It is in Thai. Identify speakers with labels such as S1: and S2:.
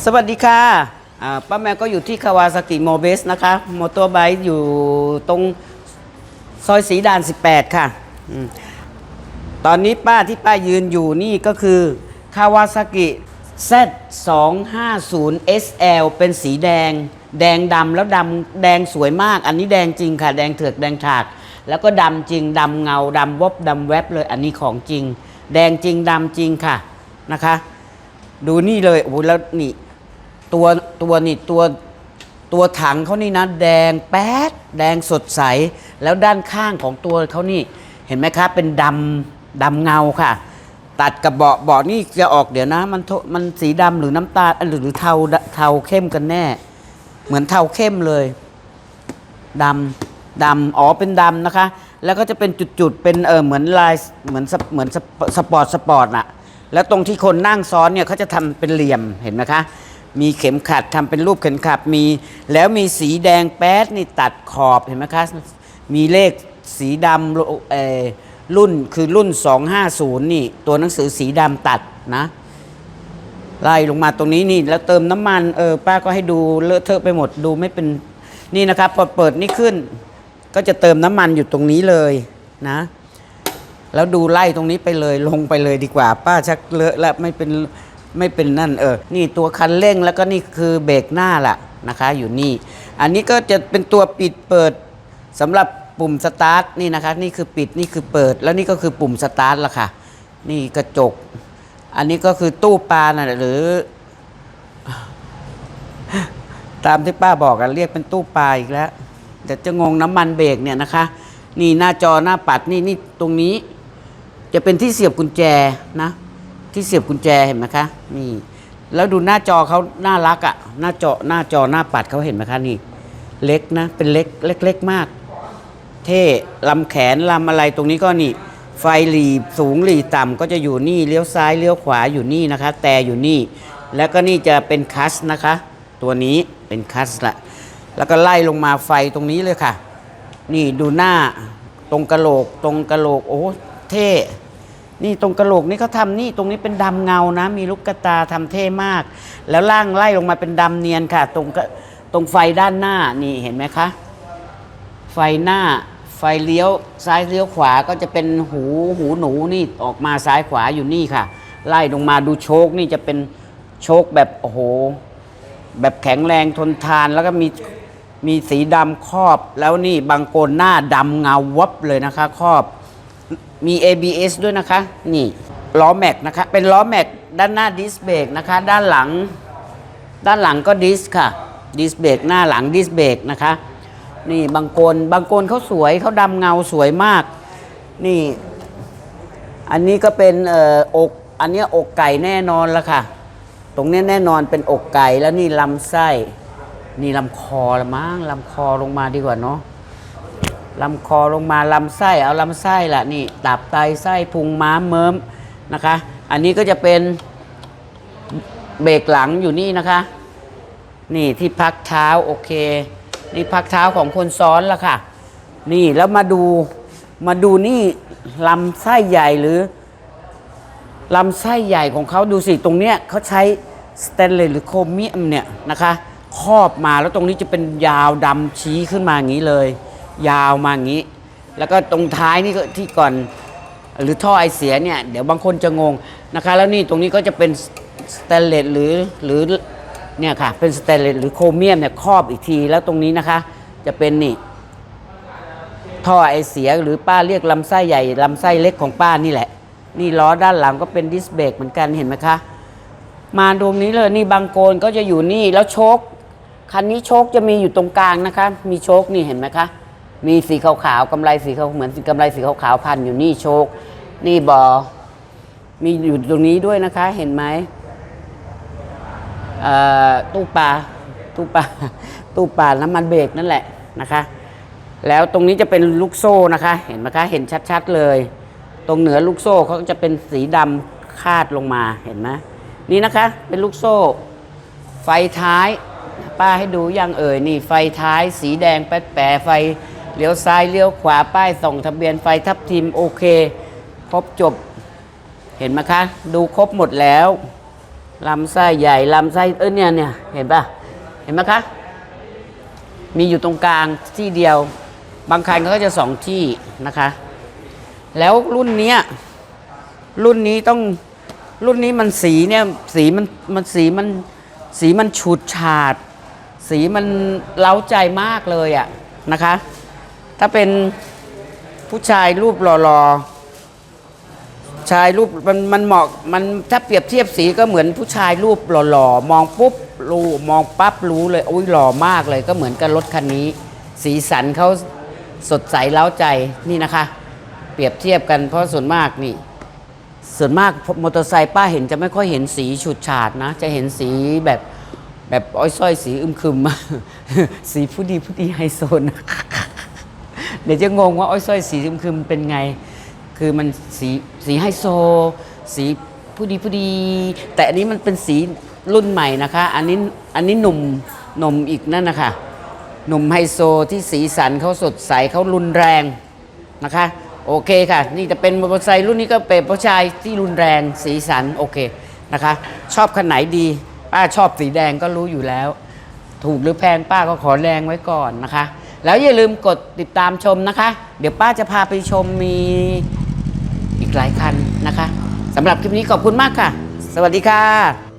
S1: สวัสดีค่ะป้าแมวก็อยู่ที่คาวาซากิโมเบสนะคะมอเตอร์ไบค์อยู่ตรงซอยสีด่าน 18 ค่ะอตอนนี้ป้าที่ป้ายืนอยู่นี่ก็คือคาวาซากิ Z250 SL เป็นสีแดง แดงดำแล้วดำแดงสวยมาก อันนี้แดงจริงค่ะ แดงเถือกแดงถาก แล้วก็ดำจริงดำเงาดำวบดำแวบเลยอันนี้ของจริง แดงจริงดำจริงค่ะนะคะ ดูนี่เลยโอ้โหแล้วนี่ ตัวตัวนี่ตัวตัวถังเขานี่นะแดงแป๊ดแดงสดใส แล้วด้านข้างของตัวเขานี่ เห็นไหมครับเป็นดำดำเงาค่ะ ตัดกับเบาะเบาะนี่จะออกเดี๋ยวนะ มันโทมันสีดำหรือน้ำตาลหรือหรือเทาเทาเข้มกันแน่ เหมือนเทาเข้มเลยดำดำอ๋อเป็นดำนะคะ แล้วก็จะเป็นจุดๆเป็นเออเหมือนลายเหมือนเหมือนสปสปอร์ตสปอร์ตน่ะ แล้วตรงที่คนนั่งซ้อนเนี่ยเขาจะทำเป็นเหลี่ยมเห็นไหมคะ มีเข็มขัดทำเป็นรูปเข็มขัดมี แล้วมีสีแดงแป๊ดนี่ตัดขอบเห็นไหมคะ มีเลขสีดำรุ่นคือรุ่น 250 นี่ ตัวหนังสือสีดำตัดนะไล่ลงมาตรงนี้นี่ แล้วเติมน้ำมันเออป้าก็ให้ดูเลอะเทอะไปหมดดูไม่เป็นนี่นะครับพอเปิดนี่ขึ้น ก็จะเติมน้ำมันอยู่ตรงนี้เลยนะ แล้วดูไล่ตรงนี้ไปเลยลงไปเลยดีกว่า ป้าชักเลอะแล้วไม่เป็นไม่เป็นนั่นเออ นี่ตัวคันเร่งแล้วก็นี่คือเบรกหน้าล่ะนะคะ อยู่นี่ อันนี้ก็จะเป็นตัวปิดเปิดสำหรับปุ่มสตาร์ทนี่นะคะ นี่คือปิดนี่คือเปิด แล้วนี่ก็คือปุ่มสตาร์ทละค่ะ นี่กระจก อันนี้ก็คือตู้ปลาน่ะหรือ ตามที่ป้าบอกกันเรียกเป็นตู้ปลาอีกแล้วเดี๋ยวจะงงน้ำมันเบรกเนี่ยนะคะ นี่หน้าจอหน้าปัดนี่นี่ตรงนี้ จะเป็นที่เสียบกุญแจนะ ที่เสียบกุญแจเห็นไหมคะนี่แล้วดูหน้าจอเขาน่ารักอะ่ะหน้าจอหน้าจอหน้าปัดเขาเห็นไหมคะนี่ เล็กนะ เป็นเล็กเล็กเล็กมาก เท่ลำแขนลำอะไรตรงนี้ก็นี่ ไฟหลีสูงหลีต่ำก็จะอยู่นี่เลี้ยวซ้ายเลี้ยวขวาอยู่นี่นะคะ แต่อยู่นี่ แล้วก็นี่จะเป็นคัสนะคะ ตัวนี้เป็นคัสละแล้วก็ไล่ลงมาไฟตรงนี้เลยค่ะ นี่ดูหน้าตรงกระโหลกตรงกระโหลกโอ้เท่ นี่ตรงกระโหลกนี่เขาทำนี่ตรงนี้เป็นดำเงานะ มีลูกกระตาทำเท่มาก แล้วล่างไล่ลงมาเป็นดำเนียนค่ะ ตรงตรงไฟด้านหน้านี่เห็นไหมคะไฟหน้าไฟเลี้ยวซ้ายเลี้ยวขวาก็จะเป็นหูหูหนูนี่ออกมาซ้ายขวาอยู่นี่ค่ะ ไล่ลงมาดูโชคนี่จะเป็นโชคแบบโอ้โห แบบแข็งแรงทนทานแล้วก็มีมีสีดำครอบ แล้วนี่บางโกนหน้าดำเงาวับเลยนะคะ ครอบ มี ABS ด้วยนะคะ นี่ล้อแม็กนะคะ เป็นล้อแม็กด้านหน้าดิสเบรกนะคะ ด้านหลัง ด้านหลังก็ดิสค่ะ ดิสเบรกหน้าหลังดิสเบรกนะคะ นี่บางโกนบางโกนเขาสวยเขาดำเงาสวยมาก นี่ อันนี้ก็เป็นเอ่ออกอันนี้อกไก่แน่นอนละค่ะ ตรงนี้แน่นอนเป็นอกไก่แล้วนี่ลำไส้ นี่ลำคอละมั้งลำคอลงมาดีกว่าเนาะ ลำคอลงมาลำไส้เอาลำไส้ละนี่ตับไตไส้พุงม้ามเมิมนะคะ อันนี้ก็จะเป็นเบรกหลังอยู่นี่นะคะ นี่ที่พักเท้าโอเค นี่พักเท้าของคนซ้อนละค่ะ นี่แล้วมาดูมาดูนี่ลำไส้ใหญ่หรือลำไส้ใหญ่ของเขาดูสิตรงเนี้ยเขาใช้สเตนเลสหรือโครเมียมเนี่ยนะคะครอบมาแล้วตรงนี้จะเป็นยาวดำชี้ขึ้นมาอย่างนี้เลย ยาวมาอย่างนี้ แล้วก็ตรงท้ายนี่ก็ที่ก่อนหรือท่อไอเสียเนี่ย เดี๋ยวบางคนจะงงนะคะ แล้วนี่ตรงนี้ก็จะเป็นสแตนเลสหรือหรือเนี่ยค่ะ เป็นสแตนเลสหรือโครเมียมเนี่ยครอบอีกที แล้วตรงนี้นะคะ จะเป็นนี่ท่อไอเสียหรือป้าเรียกลำไส้ใหญ่ลำไส้เล็กของป้านี่แหละ นี่ล้อด้านหลังก็เป็นดิสเบรกเหมือนกันเห็นไหมคะ มาตรงนี้เลยนี่บางโกนก็จะอยู่นี่แล้วโชคคันนี้โชคจะมีอยู่ตรงกลางนะคะ มีโชคนี่เห็นไหมคะ มีสีขาวๆกำไรสีขาวเหมือนกำไรสีขาวๆพันอยู่นี่โชค นี่บอมีอยู่ตรงนี้ด้วยนะคะ เห็นไหมตู้ปลาตู้ปลาตู้ปลาน้ำมันเบรกนั่นแหละนะคะ แล้วตรงนี้จะเป็นลูกโซ่นะคะ เห็นไหมคะเห็นชัดๆเลย ตรงเหนือลูกโซ่เขาจะเป็นสีดำคาดลงมาเห็นไหมนี่นะคะ เป็นลูกโซ่ ไฟท้าย ป้าให้ดูยังเอ่ยนี่ไฟท้ายสีแดงแป๊ดแปะไฟ เลี้ยวซ้ายเลี้ยวขวาป้ายส่องทะเบียนไฟทับทิมโอเค ครบจบ เห็นไหมคะ ดูครบหมดแล้วลำไส้ใหญ่ลำไส้เออเนี่ยเนี่ยเห็นปะเห็นไหมคะ มีอยู่ตรงกลางที่เดียว บางคันเขาก็จะสองที่นะคะ แล้วรุ่นเนี้ยรุ่นนี้ต้องรุ่นนี้มันสีเนี่ยสีมันมันสีมันสีมันฉูดฉาด สีมันเล้าใจมากเลยอะนะคะ ถ้าเป็นผู้ชายรูปหล่อๆชายรูปมันมันเหมาะมันถ้าเปรียบเทียบสีก็เหมือนผู้ชายรูปหล่อๆมองปุ๊บรู้มองปั๊บรู้เลยอุ้ยหล่อมากเลยก็เหมือนกับรถคันนี้ สีสันเขาสดใสเล้าใจนี่นะคะ เปรียบเทียบกันเพราะส่วนมากนี่ส่วนมากมอเตอร์ไซค์ป้าเห็นจะไม่ค่อยเห็นสีฉูดฉาดนะ จะเห็นสีแบบแบบอ้อยส้อยสีอึมครึม สีผู้ดีผู้ดีไฮโซนะ เดี๋ยวจะงงว่าอ้อยส้อยสีอึมครึมเป็นไง คือมันสีสีไฮโซ สีผู้ดีผู้ดี แต่อันนี้มันเป็นสีรุ่นใหม่นะคะ อันนี้อันนี้หนุ่มหนุ่มอีกนั่นนะคะหนุ่มไฮโซที่สีสันเขาสดใสเขารุนแรงนะคะ โอเคค่ะ นี่จะเป็นมอเตอร์ไซค์รุ่นนี้ก็เป็นผู้ชายที่รุนแรงสีสันโอเคนะคะ ชอบคันไหนดีป้าชอบสีแดงก็รู้อยู่แล้ว ถูกหรือแพงป้าก็ขอแรงไว้ก่อนนะคะ แล้วอย่าลืมกดติดตามชมนะคะ เดี๋ยวป้าจะพาไปชมมีอีกหลายคันนะคะสำหรับคลิปนี้ขอบคุณมากค่ะ สวัสดีค่ะ